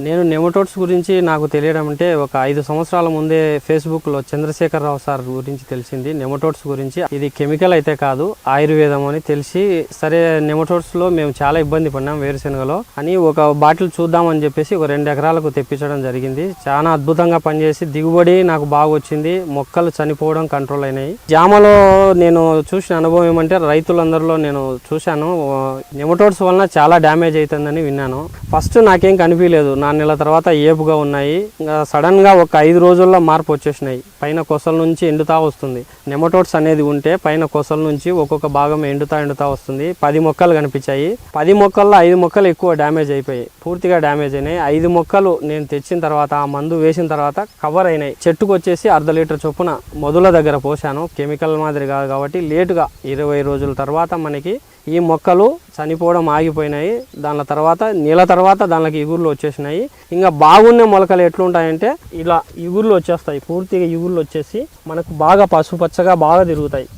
నేను నెమటోడ్స్ గురించి నాకు తెలియడం అంటే ఒక ఐదు సంవత్సరాల ముందే ఫేస్బుక్లో చంద్రశేఖర్ రావు సార్ గురించి తెలిసింది. నెమటోడ్స్ గురించి ఇది కెమికల్ అయితే కాదు ఆయుర్వేదం అని తెలిసి సరే నెమటోడ్స్లో మేము చాలా ఇబ్బంది పడినాం వేరుశనగలో. అని ఒక బాటిల్ చూద్దామని చెప్పేసి ఒక రెండు ఎకరాలకు తెప్పించడం జరిగింది. చాలా అద్భుతంగా పనిచేసి దిగుబడి నాకు బాగా వచ్చింది. మొక్కలు చనిపోవడం కంట్రోల్ అయినాయి. జామలో నేను చూసిన అనుభవం ఏమంటే రైతులందరిలో నేను చూశాను. నెమటోడ్స్ వలన చాలా డ్యామేజ్ అవుతుందని విన్నాను. ఫస్ట్ నాకేం కనిపించలేదు. నా నెల తర్వాత ఏపుగా ఉన్నాయి. ఇంకా సడన్గా ఒక ఐదు రోజుల్లో మార్పు వచ్చేసినాయి. పైన కొసల నుంచి ఎండుతా వస్తుంది. నెమటోడ్స్ అనేది ఉంటే పైన కొసల నుంచి ఒక్కొక్క భాగం ఎండుతా ఎండుతా వస్తుంది. పది మొక్కలు కనిపించాయి. పది మొక్కల్లో ఐదు మొక్కలు ఎక్కువ డ్యామేజ్ అయిపోయాయి. పూర్తిగా డ్యామేజ్ అయినాయి. ఐదు మొక్కలు నేను తెచ్చిన తర్వాత ఆ మందు వేసిన తర్వాత కవర్ అయినాయి. చెట్టుకు వచ్చేసి అర్ధ లీటర్ చొప్పున మొదల దగ్గర పోసాను కెమికల్ మాదిరి కాదు కాబట్టి లేటుగా ఇరవై రోజుల తర్వాత మనకి ఈ మొక్కలు చనిపోవడం ఆగిపోయినాయి. దాని తర్వాత నీళ్ళ తర్వాత దానికి ఇగుర్లు వచ్చేసినాయి. ఇంకా బాగున్న మొలకలు ఎట్లుంటాయంటే ఇలా ఇగుర్లు వచ్చేస్తాయి. పూర్తిగా ఇగుర్లు వచ్చేసి మనకు బాగా పసుపచ్చగా బాగా తిరుగుతాయి.